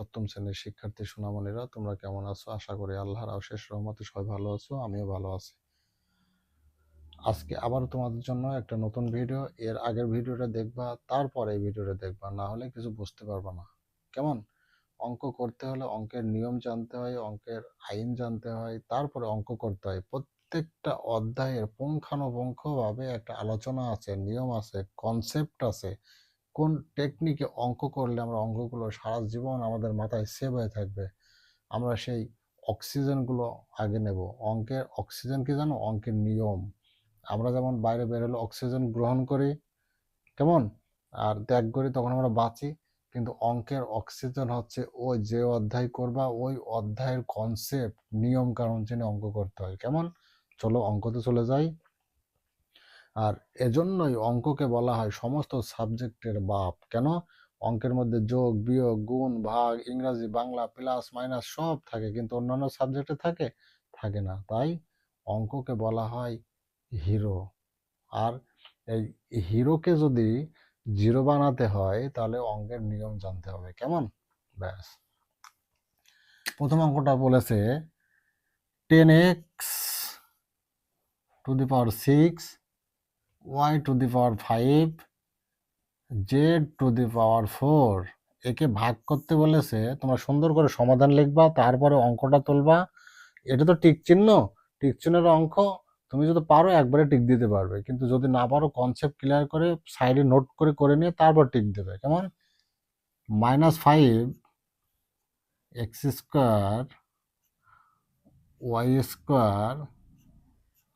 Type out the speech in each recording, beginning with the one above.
সপ্তম শ্রেণির শিক্ষার্থী সোনামণিরা, তোমরা কেমন আছো? আশা করি আল্লাহর অশেষ রহমতে সবাই ভালো আছো, আমিও ভালো আছি। আজকে আবার তোমাদের জন্য একটা নতুন ভিডিও, এর আগের ভিডিওটা দেখবা, তারপরে এই ভিডিওটা দেখবা, না হলে কিছু বুঝতে পারবা না। কেমন? অঙ্ক করতে হলে অঙ্কের নিয়ম জানতে হয়, অঙ্কের আইন জানতে হয়, তারপরে অঙ্ক করতে হয়। প্রত্যেকটা অধ্যায়ের পুঙ্খানুপুঙ্খভাবে একটা আলোচনা আছে, নিয়ম আছে কনসেপ্ট আছে। কোন টেকনিকে অঙ্ক করলে আমরা অঙ্কগুলো সারা জীবন আমাদের মাথায় সেভ হয়ে থাকবে? আমরা সেই অক্সিজেনগুলো আগে নেব। অঙ্কের অক্সিজেন কি জানো? অঙ্কের নিয়ম। আমরা যেমন বাইরে বেরোলে অক্সিজেন গ্রহণ করি, কেমন? আর ত্যাগ করি, তখন আমরা বাঁচি। কিন্তু অঙ্কের অক্সিজেন হচ্ছে ওই যে অধ্যায় করবা, ওই অধ্যায়ের কনসেপ্ট নিয়ম কারণ জেনে অঙ্ক করতে হয়। কেমন? চলো অঙ্কতে চলে যাই। আর এজন্যই অঙ্ককে বলা হয় সমস্ত সাবজেক্টের বাপ। কেন? অঙ্কের মধ্যে যোগ, বিয়োগ, গুণ, ভাগ, ইংরাজি, বাংলা, প্লাস, মাইনাস সব থাকে, কিন্তু অন্যান্য সাবজেক্টে থাকে থাকে না। তাই অঙ্ককে বলা হয় হিরো। আর এই হিরোকে যদি জিরো বানাতে হয়, তাহলে অঙ্কের নিয়ম জানতে হবে। কেমন? ব্যাস। প্রথম অঙ্কটা বলেছে, ten x to the power six y to the power five z to the power four, একে ভাগ করতে বলেছে, তোমরা সুন্দর করে সমাধান লিখবা, তারপরে অঙ্কটা তুলবা। এটা তো টিক চিহ্ন, টিক চিহ্নের অঙ্ক, তুমি যদি পারো একবারে টিক দিতে পারবে, কিন্তু যদি না পারো কনসেপ্ট ক্লিয়ার করে সাইডে নোট করে করে নিয়ে তারপর টিক দেবে, কেমন? Minus five x square y square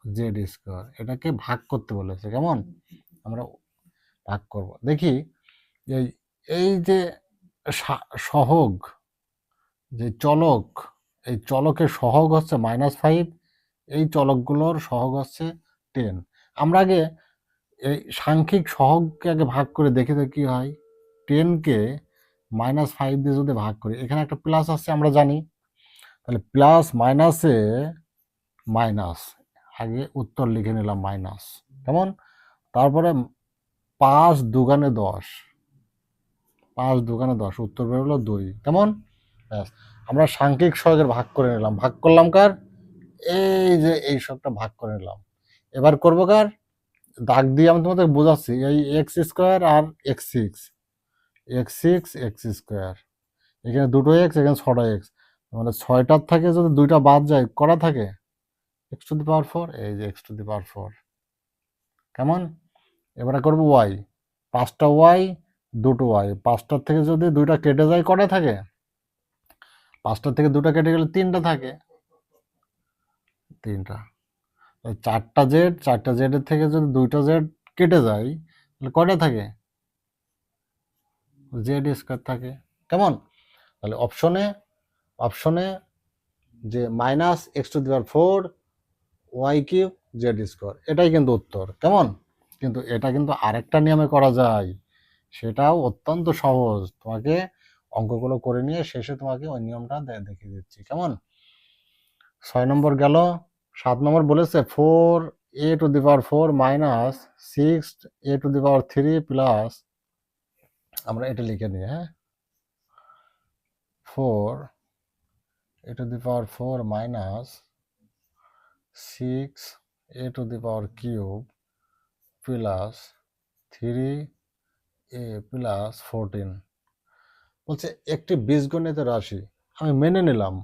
z square এটাকে ভাগ করতে বলেছে। কেমন? আমরা ভাগ করব। দেখি এই এই যে সহগ যে চলক এই চলকের সহগ হচ্ছে মাইনাস ফাইভ এই চলকগুলোর সহগ হচ্ছে টেন আমরা আগে এই সাংখ্যিক সহগকে আগে ভাগ করে দেখে তো কি হয়? টেনকে মাইনাস ফাইভ দিয়ে যদি ভাগ করি এখানে একটা প্লাস আছে আমরা জানি। তাহলে প্লাস মাইনাসে মাইনাস আগে উত্তর লিখে নিলাম মাইনাস কেমন? তারপরে পাঁচ দুগানে দশ। পাঁচ দুগানে দশ, উত্তর বেরোলো দুই। কেমন? ব্যাস। আমরা সাংখ্যিক সহগের ভাগ করে নিলাম। ভাগ করলাম কার? এই যে এই সবটা ভাগ করে নিলাম। এবার করব কার? দাগ দিয়ে আমি তোমাদের বোঝাচ্ছি, এই এক্স স্কোয়ার আর x six x six x square এখানে দুটো এক্স এখানে ছটা এক্স মানে ছয়টার থাকে যদি দুইটা বাদ যায় করা থাকে? X to the power four, এই যে x to the power four. কেমন? এবারে করব ওয়াই। পাঁচটা ওয়াই, দুটো ওয়াই। পাঁচটার থেকে যদি দুইটা কেটে যায়, কটা থাকে? পাঁচটার থেকে দুটো কেটে গেলে তিনটা থাকে। তিনটা। চারটা জেড চারটা জেডের থেকে যদি দুইটা জেড কেটে যায়, তাহলে কটা থাকে? জেড স্কোয়ার থাকে। কেমন? তাহলে অপশনে অপশনে যে minus x to the power four y cube z square. এটাই কিন্তু উত্তর, কেমন? কিন্তু এটা কিন্তু আরেকটা নিয়মে করা যায়। সেটাও অত্যন্ত সহজ। তোমাকে অঙ্কগুলো করে নিয়ে শেষে তোমাকে ওই নিয়মটা দে- দেখিয়ে দিচ্ছি, কেমন? ছয় নম্বর গেল, সাত নম্বর বলেছে four a to the power four minus six a to the power three plus, আমরা এটা লিখে নিই হ্যাঁ? Four a to the power four minus six a to the power cube plus three a plus fourteen বলছে, একটি বীজগণিত রাশি, আমি মেনে নিলাম,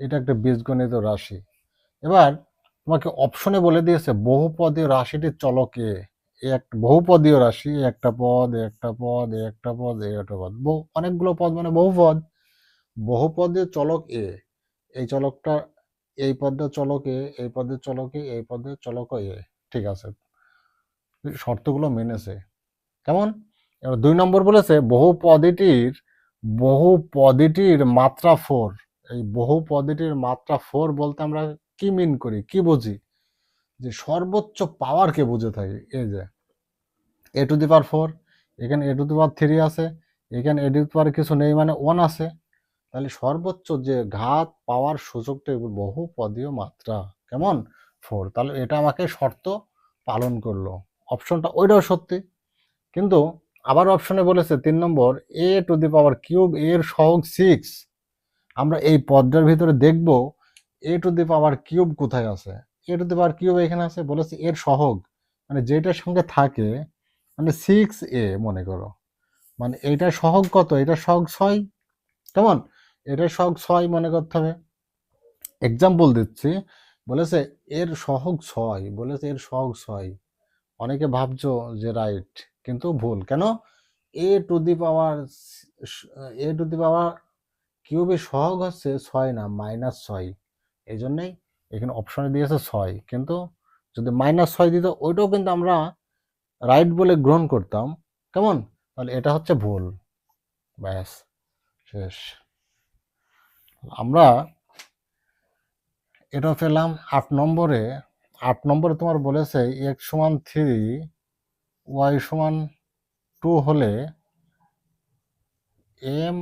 এটা একটা বীজগণিত রাশি। এবার তোমাকে অপশনে বলে দিয়েছে, বহুপদীয় রাশিটির চলকে, এ একটা বহুপদীয় রাশি একটা পদ একটা পদ একটা পদ একটা পদ। বহু, অনেকগুলো পদ মানে বহুপদ। বহুপদীয় চলক এ, এই চলকটা এই পদের চলক এই পদের চলক এই পদের চলক এ, ঠিক আছে। শর্তগুলো মেনেছে। কেমন? এবার দুই নম্বর বলেছে বহু পদিটির বহু পদিটির মাত্রা ফোর। এই বহু পদিটির মাত্রা ফোর বলতে আমরা কি মিন করি? কি বুঝি? যে সর্বোচ্চ পাওয়ারকে বুঝে থাকি? এই যে এ টু দি পাওয়ার ফোর এখানে এ টু দি পাওয়ার থ্রি আছে, এখানে এ টু দি পাওয়ার কিছু নেই মানে ওয়ান আছে। তাহলে সর্বোচ্চ যে ঘাত পাওয়ার সুযোগটা বহু পদীয় মাত্রা। কেমন? ফোর তাহলে এটা আমাকে শর্ত পালন করল। অপশনটা ওইটাও সত্যি। কিন্তু আবার অপশনে বলেছে তিন নম্বর এ টু দি পাওয়ার কিউব এর সহগ সিক্স আমরা এই পদটার ভিতরে দেখব এ টু দি পাওয়ার কিউব কোথায় আছে? এ টু দি পাওয়ার কিউব এখানে আছে, বলেছে এর সহগ। মানে যেটার সঙ্গে থাকে মানে সিক্স এ মনে করো। মানে এইটার সহগ কত? এটা সহগ ছয়। কেমন? এটার সহগ ছয় মনে করতে হবে। এক্সাম্পল দিচ্ছি। বলেছে, এর সহগ ছয়, বলেছে এর সহগ ছয়। অনেকে ভাবছ যে রাইট কিন্তু ভুল। কেন? এ to the power A to the পাওয়ার কিউবের সহগ হচ্ছে ছয় না মাইনাস ছয়। এই জন্যেই এখানে অপশনে দিয়েছে ছয়। কিন্তু যদি মাইনাস ছয় দিত, ওইটাও কিন্তু আমরা রাইট বলে গ্রহণ করতাম। কেমন? তাহলে এটা হচ্ছে ভুল। ব্যাস, শেষ। আমরা এটা পেলাম আট নম্বরে। আট নম্বরে তোমার বলেছে এক্স সমান থ্রি ওয়াই সমান টু হলে m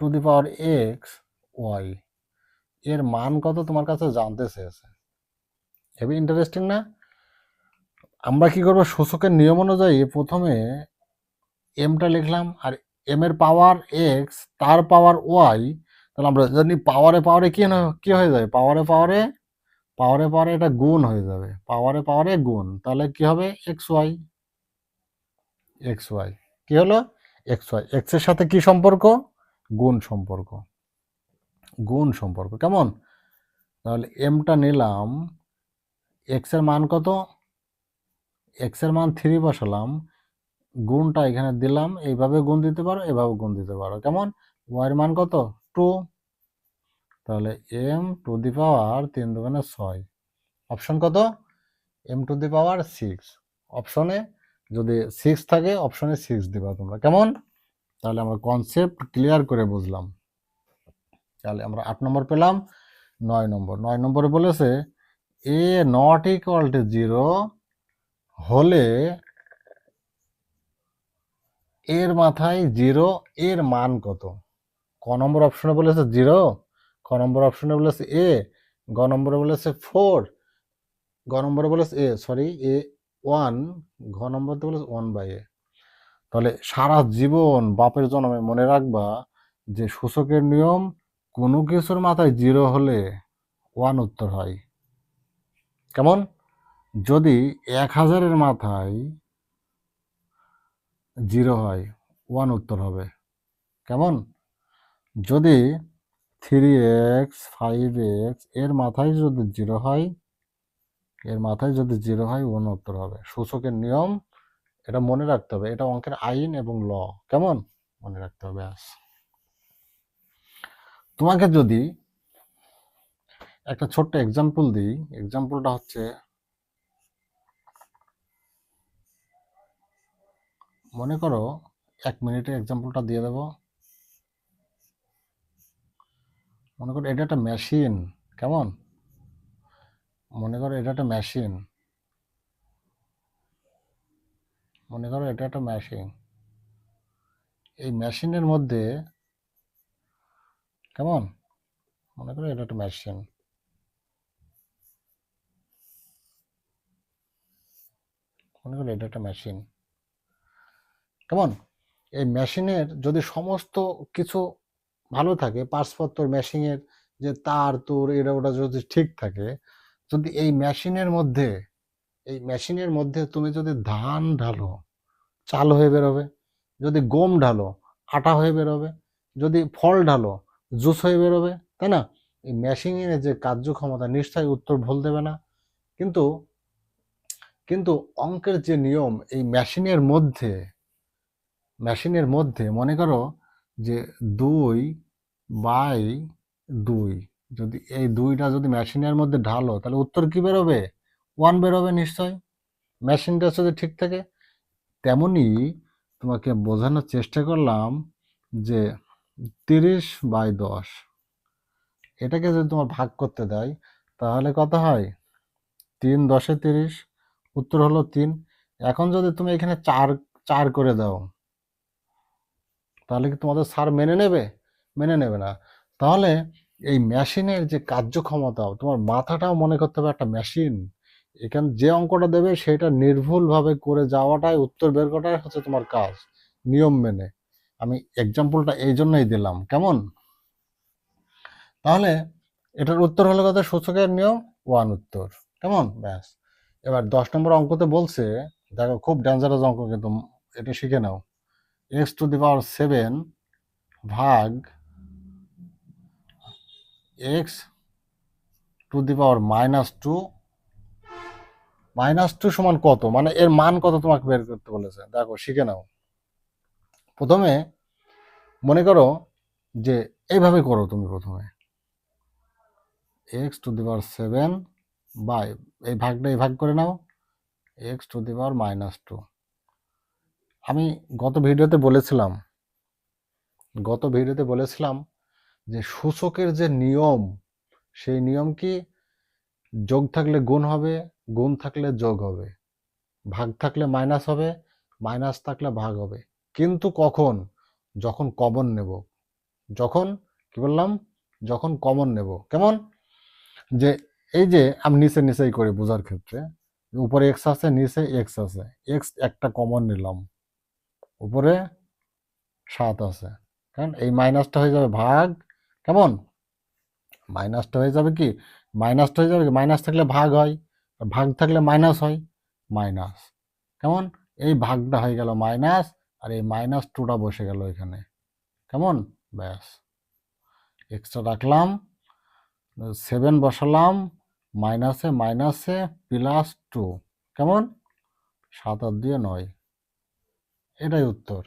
to the power x y এর মান কত তোমার কাছে জানতে চেয়েছে? হেভি ইন্টারেস্টিং না? আমরা কি করব? সূচকের নিয়ম অনুযায়ী প্রথমে এমটা লিখলাম আর এম এর পাওয়ার এক্স তার পাওয়ার ওয়াই তাহলে আমরা জানি পাওয়ারে পাওয়ারে কি না- কি হয়ে যাবে? পাওয়ারে পাওয়ারে পাওয়ারে পাওয়ারে এটা গুণ হয়ে যাবে। পাওয়ারে পাওয়ারে গুণ, তাহলে কি হবে? এক্স ওয়াই এক্স ওয়াই কি হলো? এক্স ওয়াই এক্সের সাথে কি সম্পর্ক? গুণ সম্পর্ক। গুণ সম্পর্ক। কেমন? তাহলে এমটা নিলাম এক্সের মান কত? এক্সের মান থ্রি বসালাম, গুণটা এখানে দিলাম, এইভাবে গুণ দিতে পারো, এভাবে গুণ দিতে পারো। কেমন? ওয়াই এর মান কত? টু, তাহলে এম টু দি পাওয়ার তিন দোকানে ছয়। অপশন কত? M to the power six অপশনে যদি সিক্স থাকে, অপশনে সিক্স দিবা তোমরা। কেমন? তাহলে আমরা কনসেপ্ট ক্লিয়ার করে বুঝলাম। তাহলে আমরা আট নম্বর পেলাম, নয় নম্বর। নয় নম্বরে বলেছে a not equal to zero হলে এর মাথায় জিরো এর মান কত? ক নম্বর অপশনে বলেছে জিরো, ক নম্বর অপশনে বলেছে এ, গ নম্বরে বলেছে ফোর, গ নম্বরে বলেছে এ, সরি, এ ওয়ান, ঘ নম্বরতে বলেছে ওয়ান বাই এ। তাহলে সারা জীবন বাপের জন্মে মনে রাখবা যে সূচকের নিয়ম কোনো কিছুর মাথায় জিরো হলে ওয়ান উত্তর হয়। কেমন? যদি এক হাজারের মাথায় জিরো হয়, ওয়ান উত্তর হবে। কেমন? যদি থ্রি এক্স ফাইভ এক্সের মাথায় যদি জিরো হয়, এর মাথায় যদি জিরো হয় ওয়ান উত্তর হবে। সূচকের নিয়ম, এটা মনে রাখতে হবে। এটা অঙ্কের আইন এবং ল। কেমন? মনে রাখতে হবে ব্যাস। তোমাকে যদি একটা ছোট্ট এক্সাম্পল দিই। এক্সাম্পলটা হচ্ছে, মনে করো, এক মিনিটে এক্সাম্পলটা দিয়ে দেব। মনে করো এটা একটা মেশিন কেমন? মনে করো এটা একটা মেশিন মনে করো এটা একটা মেশিন এই মেশিনের মধ্যে কেমন? মনে করো এটা একটা মেশিন মনে করো এটা একটা মেশিন কেমন? এই মেশিনের যদি সমস্ত কিছু ভালো থাকে পার্টসপত্র মেশিনের যে তার, তোর এটা ওটা যদি ঠিক থাকে, যদি এই মেশিনের মধ্যে, এই মেশিনের মধ্যে তুমি যদি ধান ঢালো, চাল হয়ে বেরোবে, যদি গম ঢালো, আটা হয়ে বেরোবে, যদি ফল ঢালো, জুস হয়ে বেরোবে, তাই না? এই মেশিনের যে কার্যক্ষমতা নিশ্চয়ই উত্তর ভুল দেবে না। কিন্তু কিন্তু অঙ্কের যে নিয়ম, এই মেশিনের মধ্যে মেশিনের মধ্যে, মনে করো যে দুই বাই দুই। যদি এই দুইটা যদি মেশিনের মধ্যে ঢালো, তাহলে উত্তর কী বেরোবে? ওয়ান বেরোবে নিশ্চয়। মেশিনটা যদি ঠিক থাকে, তেমনি তোমাকে বোঝানোর চেষ্টা করলাম যে তিরিশ বাই দশ, এটাকে যদি তোমার ভাগ করতে দেয়, তাহলে কত হয়? তিন দশে তিরিশ, উত্তর হলো তিন। এখন যদি তুমি এখানে চার চার করে দাও তাহলে কি তোমাদের সার মেনে নেবে? মেনে নেবে না। তাহলে এই মেশিনের যে কার্যক্ষমতা, তোমার মাথাটাও মনে করতে হবে একটা মেশিন। এখানে যে অঙ্কটা দেবে সেটা নির্ভুলভাবে করে যাওয়াটাই উত্তর বের করাটাই হচ্ছে তোমার কাজ, নিয়ম মেনে। আমি এক্সাম্পলটা এই জন্যই দিলাম, কেমন? তাহলে এটার উত্তর হলো কথা সূচকের নিয়ম ওয়ান উত্তর, কেমন? ব্যাস। এবার দশ নম্বর অঙ্কতে বলছে, দেখো খুব ডেঞ্জারাস অঙ্ক কিন্তু, এটা শিখে নাও। X to the power seven ভাগ x to the power minus two minus two সমান কত? মানে এর মান কত তোমাকে বের করতে বলেছে? দেখো, শিখে নাও। প্রথমে মনে করো যে এইভাবে করো তুমি প্রথমে। X to the power seven by, এই ভাগটা এই ভাগ করে নাও। X to the power minus two. আমি গত ভিডিওতে বলেছিলাম, গত ভিডিওতে বলেছিলাম যে সূচকের যে নিয়ম, সেই নিয়ম কি যোগ থাকলে গুণ হবে, গুণ থাকলে যোগ হবে। ভাগ থাকলে মাইনাস হবে, মাইনাস থাকলে ভাগ হবে। কিন্তু কখন? যখন কমন নেব। যখন, কি বললাম? যখন কমন নেব। কেমন? যে এই যে আমি নিচে নিচেই করি বোঝার ক্ষেত্রে, উপরে এক্স আছে, নিচে এক্স আছে। এক্স একটা কমন নিলাম। উপরে সাত আছে। কারণ এই মাইনাসটা হয়ে যাবে ভাগ, কেমন? মাইনাসটা হয়ে যাবে কি? মাইনাসটা হয়ে যাবে কি? মাইনাস থাকলে ভাগ হয় ভাগ থাকলে মাইনাস হয়, মাইনাস। কেমন? এই ভাগটা হয়ে গেল মাইনাস, আর এই মাইনাস টুটা বসে গেল এখানে। কেমন? ব্যাস। এক্সট্রা রাখলাম, সেভেন বসালাম, মাইনাসে মাইনাসে প্লাস টু। কেমন? সাত আর দিয়ে নয়। এটাই উত্তর।